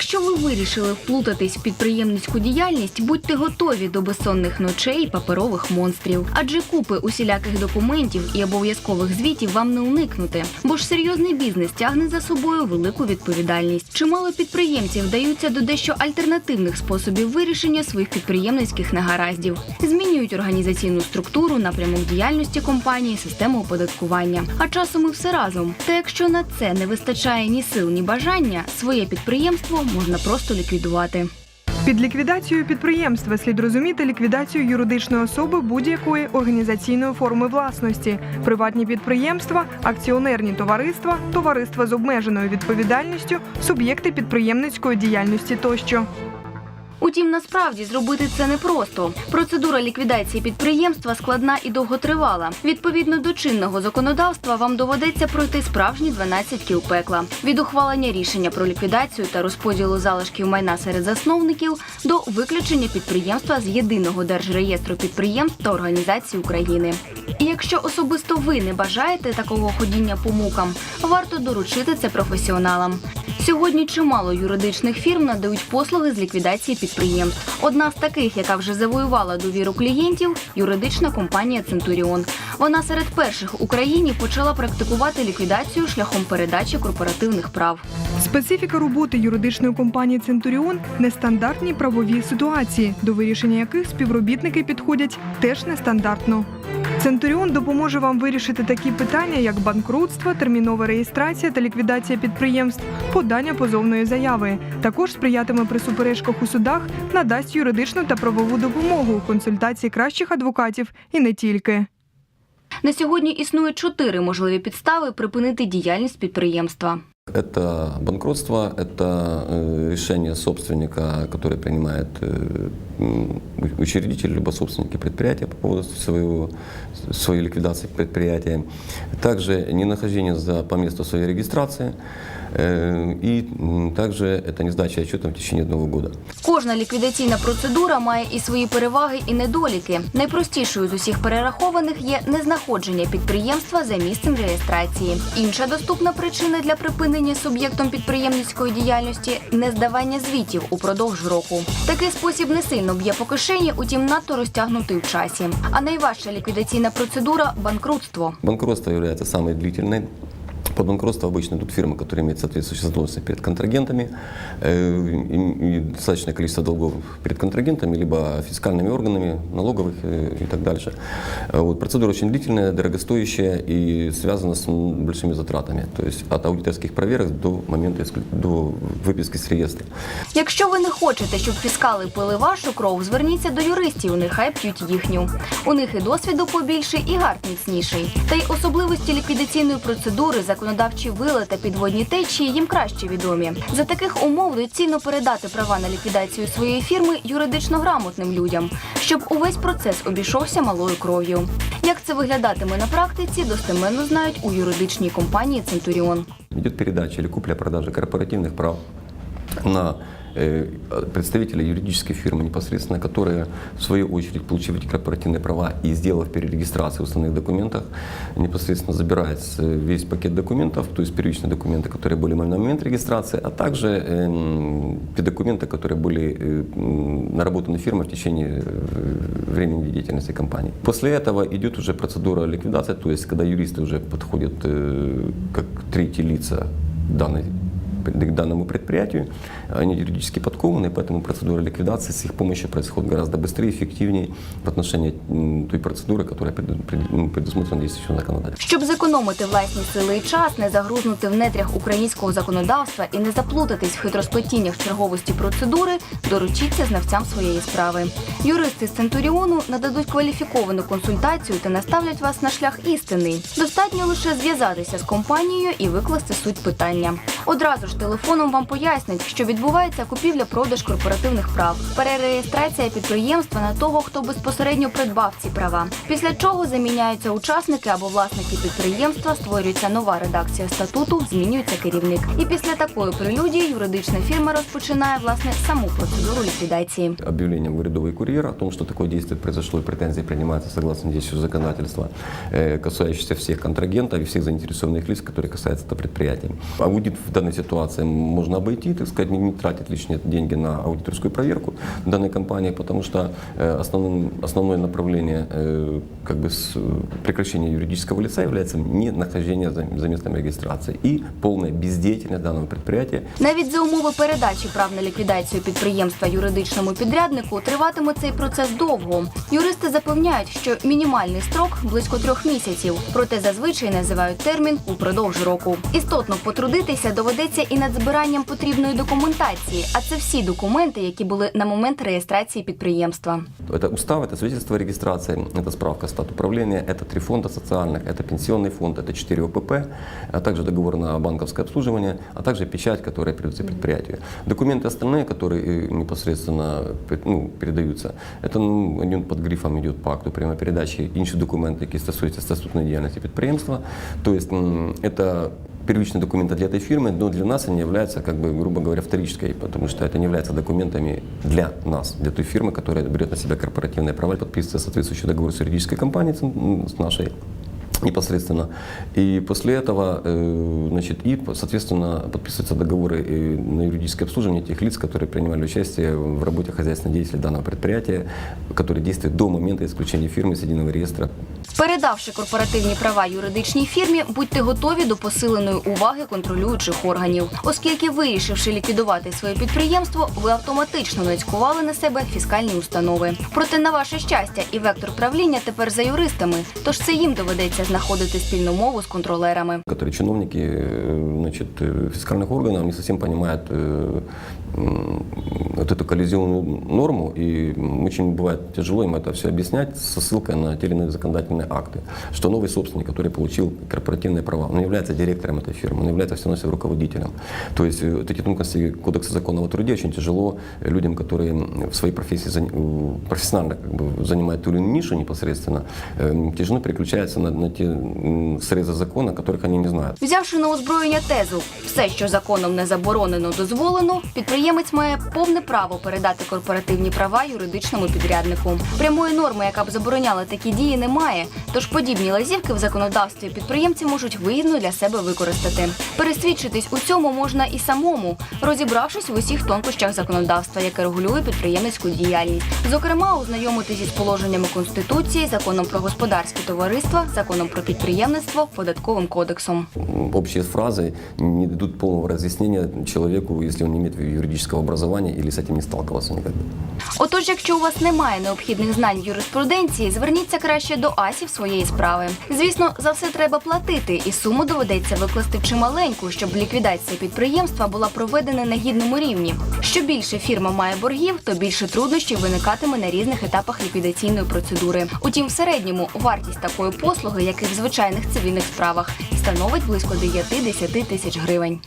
Якщо ви вирішили вплутатись в підприємницьку діяльність, будьте готові до безсонних ночей і паперових монстрів. Адже купи усіляких документів і обов'язкових звітів вам не уникнути. Бо ж серйозний бізнес тягне за собою велику відповідальність. Чимало підприємців вдаються до дещо альтернативних способів вирішення своїх підприємницьких негараздів, змінюють організаційну структуру, напрямок діяльності компанії, систему оподаткування. А часом і все разом. Та якщо на це не вистачає ні сил, ні бажання, своє підприємство можна просто ліквідувати. Під ліквідацією підприємства слід розуміти ліквідацію юридичної особи будь-якої організаційної форми власності, приватні підприємства, акціонерні товариства, товариства з обмеженою відповідальністю, суб'єкти підприємницької діяльності тощо. Утім, насправді зробити це непросто. Процедура ліквідації підприємства складна і довготривала. Відповідно до чинного законодавства, вам доведеться пройти справжні 12 кіл пекла від ухвалення рішення про ліквідацію та розподілу залишків майна серед засновників до виключення підприємства з єдиного держреєстру підприємств та організацій України. І якщо особисто ви не бажаєте такого ходіння по мукам, варто доручити це професіоналам. Сьогодні чимало юридичних фірм надають послуги з ліквідації підприємств. Одна з таких, яка вже завоювала довіру клієнтів, юридична компанія Центуріон. Вона серед перших в Україні почала практикувати ліквідацію шляхом передачі корпоративних прав. Специфіка роботи юридичної компанії Центуріон нестандартні правові ситуації, до вирішення яких співробітники підходять теж нестандартно. Центуріон допоможе вам вирішити такі питання, як банкрутство, термінова реєстрація та ліквідація підприємств, подання позовної заяви. Також сприятиме при суперечках у судах, надасть юридичну та правову допомогу, консультації кращих адвокатів і не тільки. На сьогодні існує чотири можливі підстави припинити діяльність підприємства. Это банкротство, это э, решение собственника, который принимает э, м, учредитель либо собственники предприятия по поводу своего, своей ликвидации предприятия. Также ненахождение за, по месту своей регистрации. И м, также это не сдача отчета в течение одного года. Кожна ліквідаційна процедура має і свої переваги, і недоліки. Найпростішою з усіх перерахованих є незнаходження підприємства за місцем реєстрації. Інша доступна причина для припинення суб'єктом підприємницької діяльності нездавання звітів упродовж року. Такий спосіб не сильно б'є по кишені, утім надто розтягнутий в часі. А найважча ліквідаційна процедура банкрутство. Банкротство является самой длительной. Под банкротство обычно идут фирмы, которые имеют соответствующие задолженности перед контрагентами, э, и, и достаточное количество долгов перед контрагентами, либо фискальными органами, налоговых э, и так дальше. Э, Вот, процедура очень длительная, дорогостоящая и связана с м, большими затратами. То есть от аудиторских проверок до момента исклю- до выписки с реестра. Якщо ви не хочете, щоб фіскали пили вашу кров, зверніться до юристів, нехай п'ють їхню. У них і досвіду побільше, і гард міцніший. Та й особливості ліквідаційної процедури, законодавчі вили та підводні течії їм краще відомі. За таких умов доцільно передати права на ліквідацію своєї фірми юридично грамотним людям, щоб увесь процес обійшовся малою кров'ю. Як це виглядатиме на практиці, достеменно знають у юридичній компанії Центуріон. Йде передача или купля-продажа корпоративних прав на представителя юридической фирмы непосредственно, которая в свою очередь, получив эти корпоративные права и сделав перерегистрацию в уставных документах, непосредственно забирает с- весь пакет документов, то есть первичные документы, которые были на момент регистрации, а также эм, те документы, которые были э, м, наработаны фирмой в течение э, времени деятельности компании. После этого идет уже процедура ликвидации, то есть когда юристы уже подходят э, как третьи лица данной к данному предприятию. Они юридически подкованные, поэтому процедура ликвидации с их помощью происходит гораздо быстрее и эффективнее в отношении м, той процедуры, которая пред- пред- м, предусмотрена действующим законодательством. Щоб зекономити власні сили і час, не загрузнути в нетрях українського законодавства і не заплутатись в хитросплетіннях черговості процедури, доручіться знавцям своєї справи. Юристи з Центуріону нададуть кваліфіковану консультацію та наставлять вас на шлях істинний. Достатньо лише зв'язатися з компанією і викласти суть питання. Одразу ж телефоном вам пояснять, що відбувається купівля-продаж корпоративних прав, перереєстрація підприємства на того, хто безпосередньо придбав ці права. Після чого заміняються учасники або власники підприємства, створюється нова редакція статуту, змінюється керівник. І після такої прелюдії юридична фірма розпочинає власне саму процедуру ліквідації. Объявлением в рядовый курьер о том, что такое действие произошло и претензии принимаются согласно действующего законодательства, э, касающиеся всех контрагентов и всех заинтересованных лиц, которые касаются этого предприятия. Аудит в данной ситуации ситуации можно обойти, так сказать, не, не тратить лишние деньги на аудиторскую проверку данной компании, потому что э, основным, основное направление э, как бы с э, прекращения юридического лица является не нахождение за, за местом регистрации и полная бездеятельность данного предприятия Навіть за умови передачі прав на ліквідацію підприємства юридичному підряднику триватиме цей процес довго. Юристи запевняють, що мінімальний строк близько трьох місяців, проте зазвичай називають термін упродовж року. Істотно потрудитися доведеться і над збиранням потрібної документації, а це всі документи, які були на момент реєстрації підприємства. Это устав, это свидетельство о регистрации, это справка стат управления, это три фонда социальных, это пенсионный фонд, это 4 ОПП, а также договор на банковское обслуживание, а также печать, которая передается предприятию. Документы остальные, которые э, непосредственно пе- ну, передаются, это ну, один под грифом идет по акту прямо передачи, інші документи, які стосуються статутної діяльності підприємства. То есть м, это первичные документы для этой фирмы, но для нас они являются, как бы, грубо говоря, вторичкой, потому что это не является документами для нас, для той фирмы, которая берет на себя корпоративные права и подписывает соответствующий договор с юридической компанией, с нашей непосредственно. И после этого, э, значит, и, соответственно, подписываются договоры на юридическое обслуживание тех лиц, которые принимали участие в работе хозяйственной деятельности данного предприятия, которые действуют до момента исключения фирмы с единого реестра Передавши корпоративні права юридичній фірмі, будьте готові до посиленої уваги контролюючих органів, оскільки, вирішивши ліквідувати своє підприємство, ви автоматично нацькували на себе фіскальні установи. Проте, на ваше щастя, і вектор правління тепер за юристами, тож це їм доведеться знаходити спільну мову з контролерами. которые чиновники э, значит, э, фискальных органов не совсем понимают э, м, вот эту коллизионную норму, и м, очень бывает тяжело им это все объяснять со ссылкой на те или иные законодательные акты, что новый собственник, который получил корпоративные права, он не является директором этой фирмы, он является все равно руководителем. То есть э, вот эти тонкости Кодекса законного труда очень тяжело людям, которые м, в своей профессии зан- э, профессионально как бы, занимают ту или иную нишу непосредственно, э, тяжело переключаются на, на те м, срезы закона, которых они не знают. Взявши на озброєння тезу все, що законом не заборонено, дозволено, підприємець має повне право передати корпоративні права юридичному підряднику. Прямої норми, яка б забороняла такі дії, немає. Тож подібні лазівки в законодавстві підприємці можуть вигідно для себе використати. Пересвідчитись у цьому можна і самому, розібравшись в усіх тонкощах законодавства, яке регулює підприємницьку діяльність. Зокрема, ознайомитись із положеннями конституції, законом про господарські товариства, законом про підприємництво, податковим кодексом. Общие фразы не дадут полного разъяснения человеку, если он не имеет юридического образования или с этим не сталкивался никогда. Отож, якщо у вас немає необхідних знань юриспруденції, зверніться краще до асів своєї справи. Звісно, за все треба платити, і суму доведеться викласти чималеньку, щоб ліквідація підприємства була проведена на гідному рівні. Що більше фірма має боргів, то більше труднощів виникатиме на різних етапах ліквідаційної процедури. Утім, в середньому вартість такої послуги, як і в звичайних цивільних справах, становить близько 9-10 тисяч гривень.